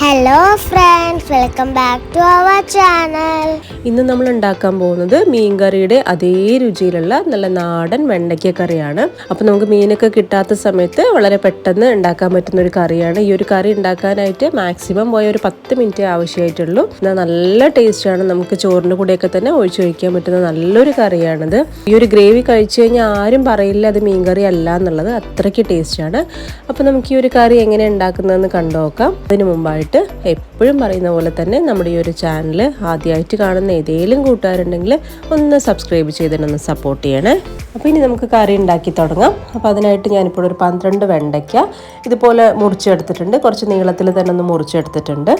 Hello friends welcome back to our channel ഇന്ന് നമ്മൾ ഉണ്ടാക്കാൻ പോകുന്നത് മീൻ മീൻകറിയുടെ അതേ രുചിയിലുള്ള നല്ല നാടൻ വെണ്ടയ്ക്ക കറിയാണ്. അപ്പോൾ നമുക്ക് മീനൊക്കെ കിട്ടാത്ത സമയത്ത് വളരെ പെട്ടെന്ന് ഉണ്ടാക്കാൻ പറ്റുന്ന ഒരു കറിയാണ്. ഈ ഒരു കറി ഉണ്ടാക്കാനായിട്ട് മാക്സിമം പോയ ഒരു പത്ത് മിനിറ്റ് ആവശ്യമായിട്ടുള്ളൂ. എന്നാൽ നല്ല ടേസ്റ്റാണ് നമുക്ക് ചോറിന്റെ കൂടെയൊക്കെ തന്നെ ഒഴിച്ചു വയ്ക്കാൻ പറ്റുന്ന നല്ലൊരു കറിയാണിത്. ഈ ഒരു ഗ്രേവി കഴിച്ചു കഴിഞ്ഞാൽ ആരും പറയില്ല അത് മീൻ കറി അല്ല എന്നുള്ളത്. അത്രയ്ക്ക് ടേസ്റ്റാണ് അപ്പോൾ നമുക്ക് ഈ ഒരു കറി എങ്ങനെ ഉണ്ടാക്കുന്നതെന്ന് കണ്ടുനോക്കാം അതിന് മുമ്പായിട്ട് എപ്പോഴും പറയുന്ന പോലെ തന്നെ നമ്മുടെ ഈ ഒരു ചാനൽ ആദ്യമായിട്ട് കാണുന്ന ഏതെങ്കിലും കൂട്ടുകാരുണ്ടെങ്കിൽ ഒന്ന് സബ്സ്ക്രൈബ് ചെയ്തിട്ടൊന്ന് സപ്പോർട്ട് ചെയ്യണേ. അപ്പോൾ ഇനി നമുക്ക് കറി ഉണ്ടാക്കി തുടങ്ങാം. അപ്പോൾ അതിനായിട്ട് ഞാനിപ്പോൾ ഒരു പന്ത്രണ്ട് വെണ്ടയ്ക്ക ഇതുപോലെ മുറിച്ചെടുത്തിട്ടുണ്ട്. കുറച്ച് നീളത്തിൽ തന്നെ ഒന്ന് മുറിച്ചെടുത്തിട്ടുണ്ട്.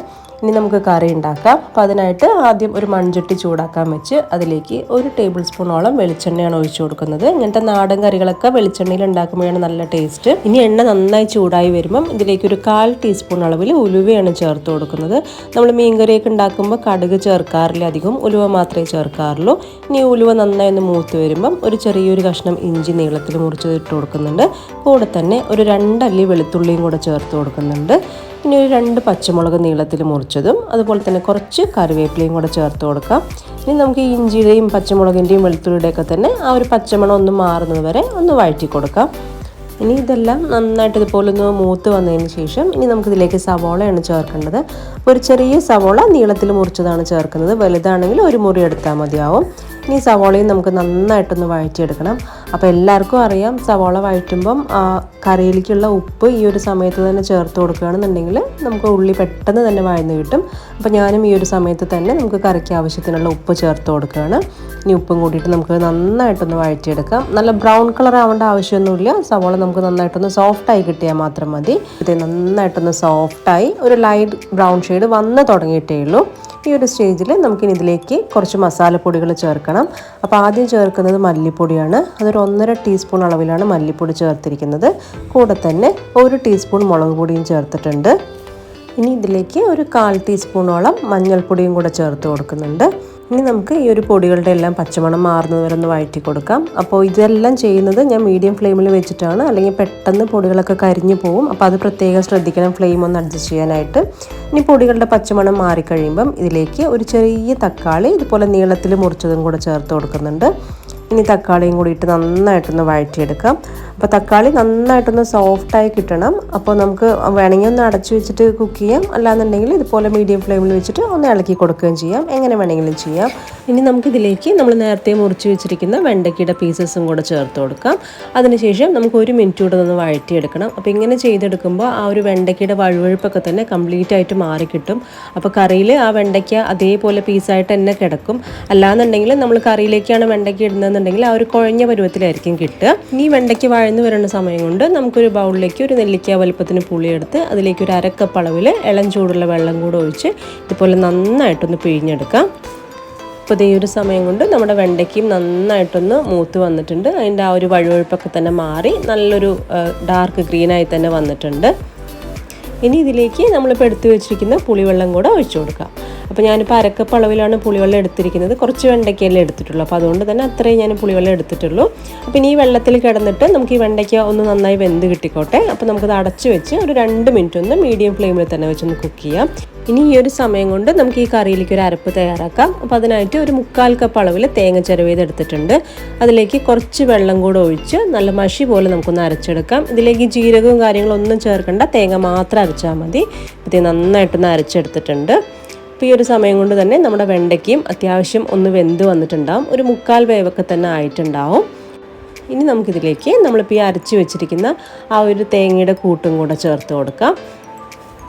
ഇനി നമുക്ക് കറി ഉണ്ടാക്കാം. അപ്പോൾ അതിനായിട്ട് ആദ്യം ഒരു മൺചട്ടി ചൂടാക്കാൻ വെച്ച് അതിലേക്ക് ഒരു ടേബിൾ സ്പൂണോളം വെളിച്ചെണ്ണയാണ് ഒഴിച്ചു കൊടുക്കുന്നത്. ഇങ്ങനത്തെ നാടൻ കറികളൊക്കെ വെളിച്ചെണ്ണയിൽ ഉണ്ടാക്കുമ്പോഴാണ് നല്ല ടേസ്റ്റ് ഇനി എണ്ണ നന്നായി ചൂടായി വരുമ്പം ഇതിലേക്ക് ഒരു കാൽ ടീസ്പൂൺ അളവിൽ ഉലുവയാണ് ചേർത്ത് കൊടുക്കുന്നത്. നമ്മൾ മീൻകറിയൊക്കെ ഉണ്ടാക്കുമ്പോൾ കടുക് ചേർക്കാറില്ല അധികം ഉലുവ മാത്രമേ ചേർക്കാറുള്ളൂ. ഇനി ഉലുവ നന്നായി ഒന്ന് മൂത്ത് വരുമ്പം ഒരു ചെറിയൊരു കഷ്ണം ഇഞ്ചി നീളത്തിൽ മുറിച്ച് ഇട്ട് കൊടുക്കുന്നുണ്ട്. കൂടെ തന്നെ ഒരു രണ്ടല്ലി വെളുത്തുള്ളിയും കൂടെ ചേർത്ത് കൊടുക്കുന്നുണ്ട്. ഇനി ഒരു രണ്ട് പച്ചമുളക് നീളത്തിൽ മുറിച്ചതും അതുപോലെ തന്നെ കുറച്ച് കറിവേപ്പിലയും കൂടെ ചേർത്ത് കൊടുക്കാം. ഇനി നമുക്ക് ഈ ഇഞ്ചിയുടെയും പച്ചമുളകിന്റെയും വെളുത്തുള്ളിയുടെയൊക്കെ തന്നെ ആ ഒരു പച്ചമണം ഒന്ന് മാറുന്നത് വരെ ഒന്ന് വഴറ്റി കൊടുക്കാം. ഇനി ഇതെല്ലാം നന്നായിട്ട് ഇതുപോലെ ഒന്ന് മൂത്ത് വന്നതിന് ശേഷം ഇനി നമുക്കിതിലേക്ക് സവോളയാണ് ചേർക്കേണ്ടത്. ഒരു ചെറിയ സവോള നീളത്തിൽ മുറിച്ചതാണ് ചേർക്കുന്നത്. വലുതാണെങ്കിൽ ഒരു മുറി എടുത്താൽ മതിയാവും. ഇനി സവോളയും നമുക്ക് നന്നായിട്ടൊന്ന് വഴറ്റിയെടുക്കണം. അപ്പോൾ എല്ലാവർക്കും അറിയാം സവോള വഴറ്റുമ്പം കറിയിലേക്കുള്ള ഉപ്പ് ഈ ഒരു സമയത്ത് തന്നെ ചേർത്ത് കൊടുക്കുകയാണെന്നുണ്ടെങ്കിൽ നമുക്ക് ഉള്ളി പെട്ടെന്ന് തന്നെ വഴന്ന് കിട്ടും. അപ്പോൾ ഞാനും ഈ ഒരു സമയത്ത് തന്നെ നമുക്ക് കറിക്ക് ആവശ്യത്തിനുള്ള ഉപ്പ് ചേർത്ത് കൊടുക്കുകയാണ്. ഇനി ഉപ്പും കൂട്ടിയിട്ട് നമുക്ക് നന്നായിട്ടൊന്ന് വഴറ്റിയെടുക്കാം. നല്ല ബ്രൗൺ കളർ ആവേണ്ട ആവശ്യമൊന്നുമില്ല. സവോള നമുക്ക് നന്നായിട്ടൊന്ന് സോഫ്റ്റായി കിട്ടിയാൽ മാത്രം മതി. ഇത് നന്നായിട്ടൊന്ന് സോഫ്റ്റായി ഒരു ലൈറ്റ് ബ്രൗൺ ഷെയ്ഡ് വന്ന് തുടങ്ങിയിട്ടേ ഉള്ളൂ. ഈ ഒരു സ്റ്റേജിൽ നമുക്കിനി ഇതിലേക്ക് കുറച്ച് മസാലപ്പൊടികൾ ചേർക്കണം. അപ്പോൾ ആദ്യം ചേർക്കുന്നത് മല്ലിപ്പൊടിയാണ്. അതൊരു ഒന്നര ടീസ്പൂൺ അളവിലാണ് മല്ലിപ്പൊടി ചേർത്തിരിക്കുന്നത്. കൂടെ തന്നെ ഒരു ടീസ്പൂൺ മുളക് പൊടിയും ചേർത്തിട്ടുണ്ട്. ഇനി ഇതിലേക്ക് ഒരു കാൽ ടീസ്പൂണോളം മഞ്ഞൾപ്പൊടിയും കൂടെ ചേർത്ത് കൊടുക്കുന്നുണ്ട്. ഇനി നമുക്ക് ഈ ഒരു പൊടികളുടെ എല്ലാം പച്ചമണം മാറുന്നത് വരെ ഒന്ന് വഴറ്റി കൊടുക്കാം. അപ്പോൾ ഇതെല്ലാം ചെയ്യുന്നത് ഞാൻ മീഡിയം ഫ്ലെയിമിൽ വെച്ചിട്ടാണ്. അല്ലെങ്കിൽ പെട്ടെന്ന് പൊടികളൊക്കെ കരിഞ്ഞു പോകും അപ്പോൾ അത് പ്രത്യേകം ശ്രദ്ധിക്കണം ഫ്ലെയിം ഒന്ന് അഡ്ജസ്റ്റ് ചെയ്യാനായിട്ട്. ഇനി പൊടികളുടെ പച്ചമണം മാറിക്കഴിയുമ്പം ഇതിലേക്ക് ഒരു ചെറിയ തക്കാളി ഇതുപോലെ നീളത്തിൽ മുറിച്ചതും കൂടെ ചേർത്ത് കൊടുക്കുന്നുണ്ട്. ഇനി തക്കാളിയും കൂടി ഇട്ട് നന്നായിട്ടൊന്ന് വഴറ്റിയെടുക്കാം. അപ്പോൾ തക്കാളി നന്നായിട്ടൊന്ന് സോഫ്റ്റായി കിട്ടണം. അപ്പോൾ നമുക്ക് വേണമെങ്കിൽ ഒന്ന് അടച്ചു വെച്ചിട്ട് കുക്ക് ചെയ്യാം. അല്ലാന്നുണ്ടെങ്കിൽ ഇതുപോലെ മീഡിയം ഫ്ലെയിമിൽ വെച്ചിട്ട് ഒന്ന് ഇളക്കി കൊടുക്കുകയും ചെയ്യാം. എങ്ങനെ വേണമെങ്കിലും ചെയ്യാം. ഇനി നമുക്കിതിലേക്ക് നമ്മൾ നേരത്തെ മുറിച്ച് വെച്ചിരിക്കുന്ന വെണ്ടയ്ക്കയുടെ പീസസും കൂടെ ചേർത്ത് കൊടുക്കാം. അതിനുശേഷം നമുക്ക് ഒരു മിനിറ്റ് കൂടെ ഒന്ന് വഴറ്റിയെടുക്കണം. അപ്പോൾ ഇങ്ങനെ ചെയ്തെടുക്കുമ്പോൾ ആ ഒരു വെണ്ടയ്ക്കയുടെ വഴുവഴുപ്പൊക്കെ തന്നെ കംപ്ലീറ്റ് ആയിട്ട് മാറി കിട്ടും. അപ്പോൾ കറിയിൽ ആ വെണ്ടയ്ക്ക അതേപോലെ പീസായിട്ട് തന്നെ കിടക്കും. അല്ലാന്നുണ്ടെങ്കിൽ നമ്മൾ കറിയിലേക്കാണ് വെണ്ടയ്ക്ക ഇടുന്നതെന്നുണ്ടെങ്കിൽ ആ ഒരു കുഴഞ്ഞ പരുവത്തിലായിരിക്കും കിട്ടുക. ഇനി വെണ്ടയ്ക്ക് വഴന്നു വരുന്ന സമയം കൊണ്ട് നമുക്കൊരു ബൗളിലേക്ക് ഒരു നെല്ലിക്ക വലുപ്പത്തിന് പുളിയെടുത്ത് അതിലേക്ക് ഒരു അരക്കപ്പ് അളവിൽ ഇളം ചൂടുള്ള വെള്ളം കൂടെ ഒഴിച്ച് ഇതുപോലെ നന്നായിട്ടൊന്ന് പിഴിഞ്ഞെടുക്കാം. അപ്പോൾ ഈ ഒരു സമയം കൊണ്ട് നമ്മുടെ വെണ്ടയ്ക്കയും നന്നായിട്ടൊന്ന് മൂത്ത് വന്നിട്ടുണ്ട്. അതിന്റെ ആ ഒരു വഴുവഴുപ്പൊക്കെ തന്നെ മാറി നല്ലൊരു ഡാർക്ക് ഗ്രീനായി തന്നെ വന്നിട്ടുണ്ട്. ഇനി ഇതിലേക്ക് നമ്മളിപ്പോൾ എടുത്തു വെച്ചിരിക്കുന്ന പുളിവെള്ളം കൂടെ ഒഴിച്ചു കൊടുക്കാം. അപ്പോൾ ഞാനിപ്പോൾ അരക്കപ്പ് അളവിലാണ് പുളിവെള്ളം എടുത്തിരിക്കുന്നത്. കുറച്ച് വെണ്ടയ്ക്കയല്ലേ എടുത്തിട്ടുള്ളൂ. അപ്പോൾ അതുകൊണ്ട് തന്നെ അത്രയും ഞാൻ പുളിവെള്ളം എടുത്തിട്ടുള്ളൂ. അപ്പോൾ ഇനി ഈ വെള്ളത്തിൽ കിടന്നിട്ട് നമുക്ക് ഈ വെണ്ടയ്ക്ക ഒന്ന് നന്നായി വെന്ത് കിട്ടിക്കോട്ടെ. അപ്പോൾ നമുക്കത് അടച്ചു വെച്ച് ഒരു രണ്ട് മിനിറ്റ് ഒന്ന് മീഡിയം ഫ്ലെയിമിൽ തന്നെ വെച്ചൊന്ന് കുക്ക് ചെയ്യാം. ഇനി ഈ ഒരു സമയം കൊണ്ട് നമുക്ക് ഈ കറിയിലേക്ക് ഒരു അരപ്പ് തയ്യാറാക്കാം. അപ്പോൾ അതിനായിട്ട് ഒരു മുക്കാൽ കപ്പ് അളവിൽ തേങ്ങ ചിരവേത് എടുത്തിട്ടുണ്ട്. അതിലേക്ക് കുറച്ച് വെള്ളം കൂടെ ഒഴിച്ച് നല്ല മഷി പോലെ നമുക്കൊന്ന് അരച്ചെടുക്കാം. ഇതിലേക്ക് ജീരകവും കാര്യങ്ങളൊന്നും ചേർക്കണ്ട. തേങ്ങ മാത്രം അരച്ചാൽ മതി. ഇത് നന്നായിട്ടൊന്ന് അരച്ചെടുത്തിട്ടുണ്ട്. അപ്പോൾ ഈ ഒരു സമയം കൊണ്ട് തന്നെ നമ്മുടെ വെണ്ടയ്ക്കയും അത്യാവശ്യം ഒന്ന് വെന്ത് വന്നിട്ടുണ്ടാവും. ഒരു മുക്കാൽ വേവൊക്കെ തന്നെ ആയിട്ടുണ്ടാവും. ഇനി നമുക്കിതിലേക്ക് നമ്മളിപ്പോൾ ഈ അരച്ച് വെച്ചിരിക്കുന്ന ആ ഒരു തേങ്ങയുടെ കൂട്ടും കൂടെ ചേർത്ത് കൊടുക്കാം.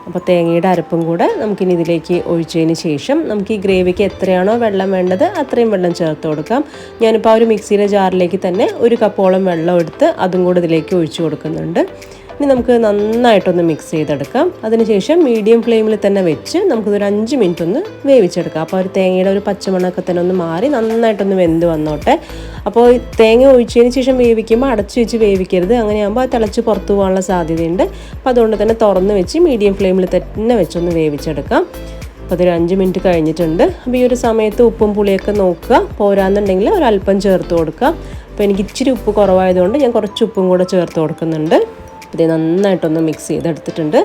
അപ്പോൾ തേങ്ങയുടെ അരപ്പും കൂടെ നമുക്കിനി ഇതിലേക്ക് ഒഴിച്ചതിന് ശേഷം നമുക്ക് ഈ ഗ്രേവിക്ക് എത്രയാണോ വെള്ളം വേണ്ടത് അത്രയും വെള്ളം ചേർത്ത് കൊടുക്കാം. ഞാനിപ്പോൾ ആ ഒരു മിക്സിയിലെ ജാറിലേക്ക് തന്നെ ഒരു കപ്പോളം വെള്ളം എടുത്ത് അതും കൂടെ ഇതിലേക്ക് ഒഴിച്ചു കൊടുക്കുന്നുണ്ട്. ഇനി നമുക്ക് നന്നായിട്ടൊന്ന് മിക്സ് ചെയ്തെടുക്കാം. അതിനുശേഷം മീഡിയം ഫ്ലെയിമിൽ തന്നെ വെച്ച് നമുക്കിതൊരു അഞ്ച് മിനിറ്റ് ഒന്ന് വേവിച്ചെടുക്കാം. അപ്പോൾ ഒരു തേങ്ങയുടെ ഒരു പച്ചമണമൊക്കെ തന്നെ ഒന്ന് മാറി നന്നായിട്ടൊന്ന് വെന്ത് വന്നോട്ടെ. അപ്പോൾ തേങ്ങ ഒഴിച്ചതിന് ശേഷം വേവിക്കുമ്പോൾ അടച്ചു വെച്ച് വേവിക്കരുത്. അങ്ങനെയാകുമ്പോൾ തിളച്ച് പുറത്തു പോകാനുള്ള സാധ്യതയുണ്ട്. അപ്പോൾ അതുകൊണ്ട് തന്നെ തുറന്ന് വെച്ച് മീഡിയം ഫ്ലെയിമിൽ തന്നെ വെച്ചൊന്ന് വേവിച്ചെടുക്കാം. അപ്പോൾ അതൊരു അഞ്ച് മിനിറ്റ് കഴിഞ്ഞിട്ടുണ്ട്. അപ്പോൾ ഈ ഒരു സമയത്ത് ഉപ്പും പുളിയൊക്കെ നോക്കുക. പോരാന്നുണ്ടെങ്കിൽ ഒരല്പം ചേർത്ത് കൊടുക്കുക. അപ്പോൾ എനിക്ക് ഇച്ചിരി ഉപ്പ് കുറവായതുകൊണ്ട് ഞാൻ കുറച്ച് ഉപ്പും കൂടെ ചേർത്ത് കൊടുക്കുന്നുണ്ട്. ഇത് നന്നായിട്ടൊന്ന് മിക്സ് ചെയ്തെടുത്തിട്ടുണ്ട്.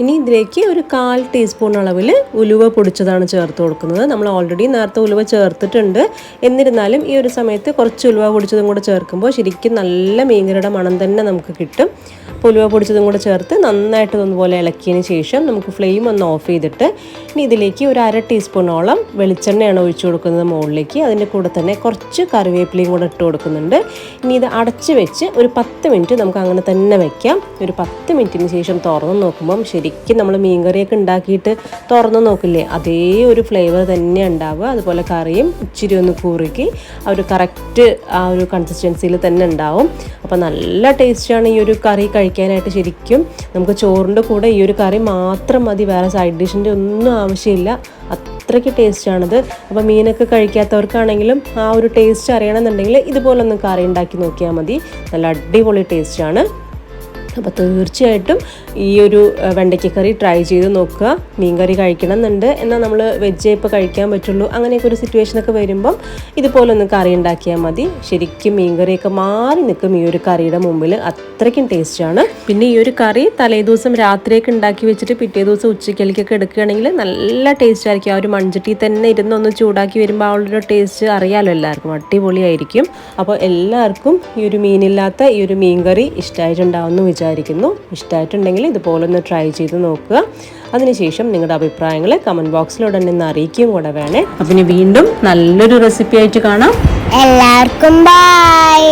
ഇനി ഇതിലേക്ക് ഒരു കാൽ ടീസ്പൂൺ അളവിൽ ഉലുവ പൊടിച്ചതാണ് ചേർത്ത് കൊടുക്കുന്നത്. നമ്മൾ ഓൾറെഡി നേരത്തെ ഉലുവ ചേർത്തിട്ടുണ്ട്. എന്നിരുന്നാലും ഈ ഒരു സമയത്ത് കുറച്ച് ഉലുവ പൊടിച്ചതും കൂടെ ചേർക്കുമ്പോൾ ശരിക്കും നല്ല മീൻകറിയുടെ മണം തന്നെ നമുക്ക് കിട്ടും. അപ്പോൾ ഉലുവ പൊടിച്ചതും കൂടെ ചേർത്ത് നന്നായിട്ട് ഒന്നുപോലെ ഇളക്കിയതിന് ശേഷം നമുക്ക് ഫ്ലെയിം ഒന്ന് ഓഫ് ചെയ്തിട്ട് ഇനി ഇതിലേക്ക് ഒരു അര ടീസ്പൂണോളം വെളിച്ചെണ്ണയാണ് ഒഴിച്ചു കൊടുക്കുന്നത് മുകളിലേക്ക്. അതിന്റെ കൂടെ തന്നെ കുറച്ച് കറിവേപ്പിലയും കൂടെ ഇട്ട് കൊടുക്കുന്നുണ്ട്. ഇനി ഇത് അടച്ച് വെച്ച് ഒരു പത്ത് മിനിറ്റ് നമുക്ക് അങ്ങനെ തന്നെ വയ്ക്കാം ഒരു പത്ത് മിനിറ്റിന് ശേഷം തുറന്ന് നോക്കുമ്പം ശരിക്കും നമ്മൾ മീൻകറിയൊക്കെ ഉണ്ടാക്കിയിട്ട് തുറന്ന് നോക്കില്ലേ? അതേ ഒരു ഫ്ലേവർ തന്നെ ഉണ്ടാവുക. അതുപോലെ കറിയും ഇച്ചിരി ഒന്ന് കുറുക്കി ആ ഒരു കറക്റ്റ് ആ ഒരു കൺസിസ്റ്റൻസിയിൽ തന്നെ ഉണ്ടാവും. അപ്പോൾ നല്ല ടേസ്റ്റാണ് ഈ ഒരു കറി കഴിക്കാനായിട്ട് ശരിക്കും. നമുക്ക് ചോറിന്റെ കൂടെ ഈ ഒരു കറി മാത്രം മതി. വേറെ സൈഡ് ഡിഷിന്റെ ഒന്നും ആവശ്യമില്ല. അത്രയ്ക്ക് ടേസ്റ്റാണിത് അപ്പോൾ മീനൊക്കെ കഴിക്കാത്തവർക്കാണെങ്കിലും ആ ഒരു ടേസ്റ്റ് അറിയണമെന്നുണ്ടെങ്കിൽ ഇതുപോലൊന്ന് കറി ഉണ്ടാക്കി നോക്കിയാൽ മതി. നല്ല അടിപൊളി ടേസ്റ്റാണ് അപ്പോൾ തീർച്ചയായിട്ടും ഈ ഒരു വെണ്ടയ്ക്കക്കറി കറി ട്രൈ ചെയ്ത് നോക്കുക. മീൻ കറി കഴിക്കണം എന്നുണ്ട് എന്നാൽ നമ്മൾ വെജ് ഇപ്പോൾ കഴിക്കാൻ പറ്റുള്ളൂ. അങ്ങനെയൊക്കെ ഒരു സിറ്റുവേഷനൊക്കെ വരുമ്പം ഇതുപോലെ ഒന്ന് കറി ഉണ്ടാക്കിയാൽ മതി. ശരിക്കും മീൻ കറിയൊക്കെ മാറി നിൽക്കും ഈ ഒരു കറിയുടെ മുമ്പിൽ അത്രയ്ക്കും ടേസ്റ്റാണ് പിന്നെ ഈ ഒരു കറി തലേദിവസം രാത്രിയൊക്കെ ഉണ്ടാക്കി വെച്ചിട്ട് പിറ്റേ ദിവസം ഉച്ചയ്ക്കലേക്കൊക്കെ എടുക്കുകയാണെങ്കിൽ നല്ല ടേസ്റ്റ് ആയിരിക്കും. ആ ഒരു മൺചട്ടി തന്നെ ഇരുന്ന് ഒന്ന് ചൂടാക്കി വരുമ്പോൾ ആ ടേസ്റ്റ് അറിയാലോ എല്ലാവർക്കും. അടിപൊളിയായിരിക്കും. അപ്പോൾ എല്ലാവർക്കും ഈ ഒരു മീനില്ലാത്ത ഈ ഒരു മീൻ കറി ഇഷ്ടമായിട്ടുണ്ടാവുമെന്ന് വിചാരിക്കുന്നു. ഇഷ്ടമായിട്ടുണ്ടെങ്കിൽ ഇതുപോലൊന്ന് ട്രൈ ചെയ്ത് നോക്കുക. അതിനുശേഷം നിങ്ങളുടെ അഭിപ്രായങ്ങൾ കമന്റ് ബോക്സിലൂടെ നിന്ന് അറിയിക്കുകയും കൂടെ വേണേ. അപ്പം വീണ്ടും നല്ലൊരു റെസിപ്പി ആയിട്ട് കാണാം. എല്ലാവർക്കും ബൈ